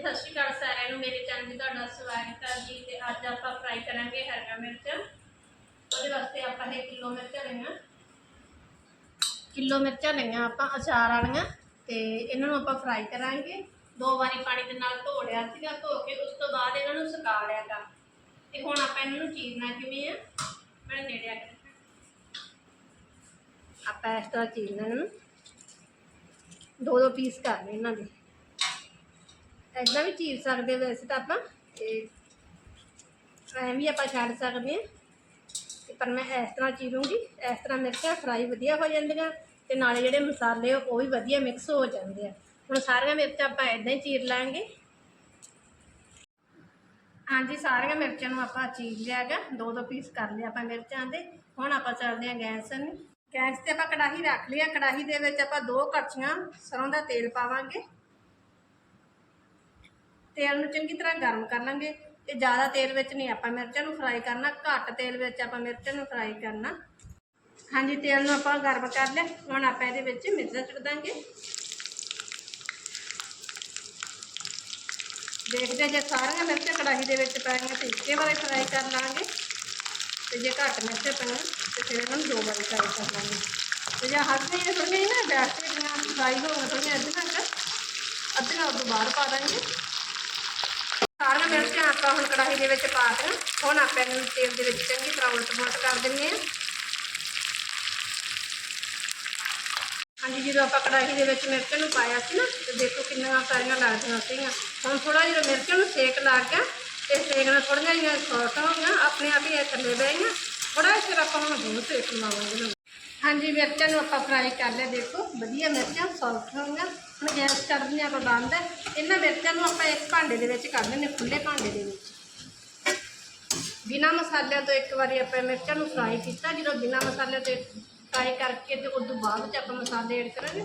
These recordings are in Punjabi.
ਹਾਂਜੀ ਸਤਿ ਸ਼੍ਰੀ ਅਕਾਲ ਸਾਰਿਆਂ ਨੂੰ। ਮੇਰੇ ਚੈਨਲ 'ਤੇ ਤੁਹਾਡਾ ਸਵਾਗਤ ਹੈ ਜੀ ਤੇ ਅੱਜ ਆਪਾਂ ਫਰਾਈ ਕਰਾਂਗੇ ਹਰੀਆਂ ਮਿਰਚਾਂ। ਉਹਦੇ ਵਾਸਤੇ ਆਪਾਂ ਇਹ ਕਿਲੋ ਮਿਰਚਾਂ ਲਈਆਂ। ਕਿਲੋ ਮਿਰਚਾਂ ਲਈਆਂ ਆਪਾਂ, ਅਚਾਰ ਵਾਲੀਆਂ। ਤੇ ਇਹਨਾਂ ਨੂੰ ਆਪਾਂ ਫਰਾਈ ਕਰਾਂਗੇ। ਦੋ ਵਾਰੀ ਪਾਣੀ ਦੇ ਨਾਲ ਧੋ ਲਿਆ ਸੀਗਾ, ਧੋ ਕੇ ਉਸ ਤੋਂ ਬਾਅਦ ਇਹਨਾਂ ਨੂੰ ਸੁਕਾ ਲਿਆ ਗਾ। ਤੇ ਹੁਣ ਆਪਾਂ ਇਹਨਾਂ ਨੂੰ ਚੀਰਨਾ ਕਿਵੇਂ ਆ, ਮੈਂ ਨੇੜੇ ਆ ਕੇ ਆਪਾਂ ਇਸ ਤਰ੍ਹਾਂ ਚੀਰਨਾ ਇਹਨਾਂ ਨੂੰ। ਦੋ ਦੋ ਪੀਸ ਕਰਨੇ ਇਹਨਾਂ ਦੇ। ਐਦਾਂ ਵੀ ਚੀਰ ਸਕਦੇ ਵੈਸੇ ਤਾਂ ਆਪਾਂ, ਤੇ ਐਂ ਵੀ ਆਪਾਂ ਛੱਡ ਸਕਦੇ ਹਾਂ। ਤੇ ਪਰ ਮੈਂ ਇਸ ਤਰ੍ਹਾਂ ਚੀਰੂੰਗੀ, ਇਸ ਤਰ੍ਹਾਂ ਮਿਰਚਾਂ ਫਰਾਈ ਵਧੀਆ ਹੋ ਜਾਂਦੀਆਂ, ਤੇ ਨਾਲੇ ਜਿਹੜੇ ਮਸਾਲੇ ਉਹ ਵੀ ਵਧੀਆ ਮਿਕਸ ਹੋ ਜਾਂਦੇ ਆ। ਹੁਣ ਸਾਰੀਆਂ ਮਿਰਚਾਂ ਆਪਾਂ ਐਦਾਂ ਹੀ ਚੀਰ ਲਾਂਗੇ। ਹਾਂਜੀ, ਸਾਰੀਆਂ ਮਿਰਚਾਂ ਨੂੰ ਆਪਾਂ ਚੀਰ ਲਿਆ ਗਾ, ਦੋ ਦੋ ਪੀਸ ਕਰ ਲਿਆ ਆਪਾਂ ਮਿਰਚਾਂ ਦੇ। ਹੁਣ ਆਪਾਂ ਚੱਲਦੇ ਹਾਂ ਗੈਸ ਨੂੰ। ਗੈਸ ਤੇ ਆਪਾਂ ਕੜਾਹੀ ਰੱਖ ਲਈ ਆ, ਕੜਾਹੀ ਦੇ ਵਿੱਚ ਆਪਾਂ ਦੋ ਕੜਛੀਆਂ ਸਰੋਂ ਦਾ ਤੇਲ ਪਾਵਾਂਗੇ। ਤੇਲ ਨੂੰ ਚੰਗੀ ਤਰ੍ਹਾਂ ਗਰਮ ਕਰ ਲਾਂਗੇ। ਤੇ ਜ਼ਿਆਦਾ ਤੇਲ ਵਿੱਚ ਨਹੀਂ ਆਪਾਂ ਮਿਰਚਾਂ ਨੂੰ ਫਰਾਈ ਕਰਨਾ, ਘੱਟ ਤੇਲ ਵਿੱਚ ਆਪਾਂ ਮਿਰਚਾਂ ਨੂੰ ਫਰਾਈ ਕਰਨਾ। ਹਾਂਜੀ, ਤੇਲ ਨੂੰ ਆਪਾਂ ਗਰਮ ਕਰ ਲਿਆ। ਹੁਣ ਆਪਾਂ ਇਹਦੇ ਵਿੱਚ ਮਿਰਚਾਂ ਛੱਡ ਦਾਂਗੇ ਦੇਖਦੇ ਹਾਂ ਜੇ ਸਾਰੀਆਂ ਮਿਰਚਾਂ ਕੜਾਹੀ ਦੇ ਵਿੱਚ ਪੈ ਗਈਆਂ ਤੇ ਇੱਕੇ ਵਾਰੀ ਫਰਾਈ ਕਰ ਲਾਂਗੇ। ਤੇ ਜੇ ਘੱਟ ਮਿਰਚਾਂ ਪੈਣ ਤੇ ਫਿਰ ਇਹਨਾਂ ਨੂੰ ਦੋ ਵਾਰੀ ਫਰਾਈ ਕਰ ਲਾਂਗੇ। ਤੇ ਜੇ ਹੱਥ ਨਹੀਂ ਥੋੜ੍ਹੀਆਂ ਨਾ ਬੈਠ ਕੇ ਫਰਾਈ ਹੋਣ ਗਈਆਂ ਥੋੜ੍ਹੀਆਂ ਅੱਧੀਆਂ ਕੁ, ਅੱਧੀਆਂ ਉਦੋਂ ਬਾਹਰ ਪਾ ਦਾਂਗੇ। ਮਿਰਚ ਆਪਾਂ ਹੁਣ ਕੜਾਹੀ ਦੇ ਵਿੱਚ ਪਾ ਕੇ ਹੁਣ ਆਪਾਂ ਇਹਨੂੰ ਤੇਲ ਦੇ ਵਿੱਚ ਚੰਗੀ ਤਰ੍ਹਾਂ ਉਲਟ ਪੁਲਟ ਕਰ ਦਿੰਦੇ ਹਾਂ ਹਾਂਜੀ, ਜਦੋਂ ਆਪਾਂ ਕੜਾਹੀ ਦੇ ਵਿੱਚ ਮਿਰਚ ਨੂੰ ਪਾਇਆ ਸੀ ਨਾ, ਤੇ ਦੇਖੋ ਕਿੰਨੀਆਂ ਸਾਰੀਆਂ ਲੱਗਦੀਆਂ ਸੀਗੀਆਂ। ਹੁਣ ਥੋੜਾ ਜਿਹਾ ਮਿਰਚ ਨੂੰ ਸੇਕ ਲਾ ਕੇ ਤੇ ਸੇਕ ਨਾਲ ਥੋੜੀਆਂ ਜਿਹੀਆਂ ਸੌਟ ਹੋ ਗਈਆਂ, ਆਪਣੇ ਆਪ ਹੀ ਇਹ ਥੱਲੇ ਬਹਿ ਗਈਆਂ। ਥੋੜਾ ਜਿਹਾ ਫਿਰ ਆਪਾਂ ਹੁਣ ਹੋਰ ਸੇਕ ਲਵਾਵਾਂਗੇ। ਹਾਂਜੀ, ਮਿਰਚਾਂ ਨੂੰ ਆਪਾਂ ਫਰਾਈ ਕਰ ਲਿਆ, ਦੇਖੋ। ਵਧੀਆ ਮਿਰਚਾਂ ਸੌਫਟ ਹੋ ਹੁਣ ਗੈਸ ਕਰ ਦਿੰਦੇ ਆਪਾਂ ਬੰਦ ਇਹਨਾਂ ਮਿਰਚਾਂ ਨੂੰ ਆਪਾਂ ਇੱਕ ਭਾਂਡੇ ਦੇ ਵਿੱਚ ਕਰ ਲੈਂਦੇ ਖੁੱਲੇ ਭਾਂਡੇ ਦੇ ਵਿੱਚ। ਬਿਨਾ ਮਸਾਲਿਆਂ ਤੋਂ ਇੱਕ ਵਾਰੀ ਆਪਾਂ ਮਿਰਚਾਂ ਨੂੰ ਫਰਾਈ ਕੀਤਾ। ਜਦੋਂ ਬਿਨਾ ਮਸਾਲਿਆਂ ਤੋਂ ਫਰਾਈ ਕਰਕੇ ਤੇ ਉਸ ਤੋਂ ਬਾਅਦ ਚ ਆਪਾਂ ਮਸਾਲੇ ਐਡ ਕਰਾਂਗੇ।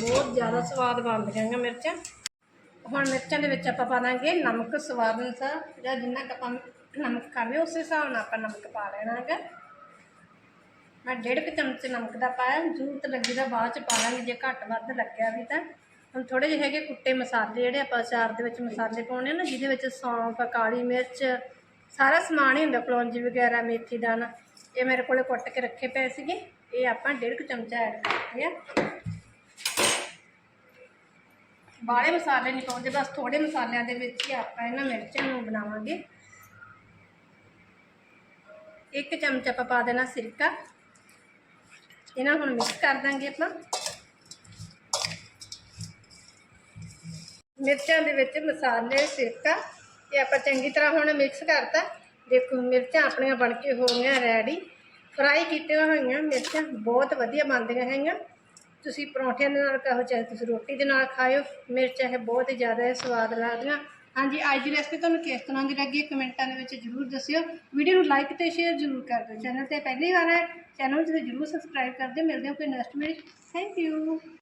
ਬਹੁਤ ਜ਼ਿਆਦਾ ਸਵਾਦ ਬਣ ਹੈਗੀਆਂ ਮਿਰਚਾਂ। ਹੁਣ ਮਿਰਚਾਂ ਦੇ ਵਿੱਚ ਆਪਾਂ ਪਾ ਦਾਂਗੇ ਨਮਕ, ਸਵਾਦ ਅਨੁਸਾਰ। ਜਾਂ ਜਿੰਨਾ ਕੁ ਆਪਾਂ ਨਮਕ ਖਾਵੇ ਉਸ ਹਿਸਾਬ ਨਾਲ ਆਪਾਂ ਨਮਕ ਪਾ ਲੈਣਾ ਹੈਗਾ। ਮੈਂ ਡੇਢ ਕੁ ਚਮਚ ਨਮਕ ਦਾ ਪਾਇਆ, ਜ਼ਰੂਰਤ ਲੱਗੀ ਤਾਂ ਬਾਅਦ ਚ ਪਾ ਲਾਂਗੇ, ਜੇ ਘੱਟ ਵੱਧ ਲੱਗਿਆ ਵੀ ਤਾਂ। ਹੁਣ ਥੋੜੇ ਜਿਹੇ ਹੈਗੇ ਕੁੱਟੇ ਮਸਾਲੇ ਜਿਹੜੇ ਆਪਾਂ ਅਚਾਰ ਦੇ ਵਿੱਚ ਮਸਾਲੇ ਪਾਉਣੇ ਆ ਨਾ, ਜਿਹਦੇ ਵਿੱਚ ਸੌਂਫ, ਕਾਲੀ ਮਿਰਚ, ਸਾਰਾ ਸਮਾਨ ਹੀ ਹੁੰਦਾ, ਕਲੌਂਜੀ ਵਗੈਰਾ, ਮੇਥੀ ਦਾਣਾ। ਇਹ ਮੇਰੇ ਕੋਲੇ ਕੁੱਟ ਕੇ ਰੱਖੇ ਪਏ ਸੀਗੇ, ਇਹ ਆਪਾਂ ਡੇਢ ਕੁ ਚਮਚਾ ਐਡ ਕਰਦੇ ਆ। ਬਾਹਲੇ ਮਸਾਲੇ ਨਹੀਂ ਪਾਉਂਦੇ, ਬਸ ਥੋੜੇ ਮਸਾਲਿਆਂ ਦੇ ਵਿੱਚ ਹੀ ਆਪਾਂ ਇਹਨਾਂ ਮਿਰਚਾਂ ਨੂੰ ਬਣਾਵਾਂਗੇ। ਇੱਕ ਚਮਚ ਆਪਾਂ ਪਾ ਦੇਣਾ ਸਿਰਕਾ। ਇਹਨਾਂ ਹੁਣ ਮਿਕਸ ਕਰ ਦਾਂਗੇ ਆਪਾਂ। ਮਿਰਚਾਂ ਦੇ ਵਿੱਚ ਮਸਾਲੇ, ਸਿਰਕਾ ਇਹ ਆਪਾਂ ਚੰਗੀ ਤਰ੍ਹਾਂ ਹੁਣ ਮਿਕਸ ਕਰਤਾ। ਦੇਖੋ, ਮਿਰਚਾਂ ਆਪਣੀਆਂ ਬਣ ਕੇ ਹੋ ਗਈਆਂ ਰੈਡੀ ਫਰਾਈ ਕੀਤੀਆਂ ਹੋਈਆਂ ਮਿਰਚਾਂ, ਬਹੁਤ ਵਧੀਆ ਬਣਦੀਆਂ ਹੈਗੀਆਂ। ਤੁਸੀਂ ਪਰੌਂਠਿਆਂ ਦੇ ਨਾਲ ਖਾਓ ਚਾਹੇ ਤੁਸੀਂ ਰੋਟੀ ਦੇ ਨਾਲ ਖਾਓ ਮਿਰਚਾਂ ਇਹ ਬਹੁਤ ਹੀ ਜ਼ਿਆਦਾ ਸਵਾਦ ਲੱਗਦੀਆਂ। ਹਾਂਜੀ, ਅੱਜ ਦੀ ਰੈਸਪੀ ਤੁਹਾਨੂੰ ਕਿਸ ਤਰ੍ਹਾਂ ਦੀ ਲੱਗੀ, ਕਮੈਂਟਾਂ ਦੇ ਵਿੱਚ ਜਰੂਰ ਦੱਸਿਓ। ਵੀਡੀਓ ਨੂੰ ਲਾਈਕ ਤੇ ਸ਼ੇਅਰ ਜਰੂਰ ਕਰ ਦਿਓ। ਚੈਨਲ ਤੇ ਪਹਿਲੀ ਵਾਰ ਹੈ ਚੈਨਲ ਨੂੰ ਜਰੂਰ ਸਬਸਕ੍ਰਾਈਬ ਕਰ ਦਿਓ। ਮਿਲਦੇ ਹਾਂ ਕੋਈ ਨੈਕਸਟ ਵੀਡੀਓ ਥੈਂਕ ਯੂ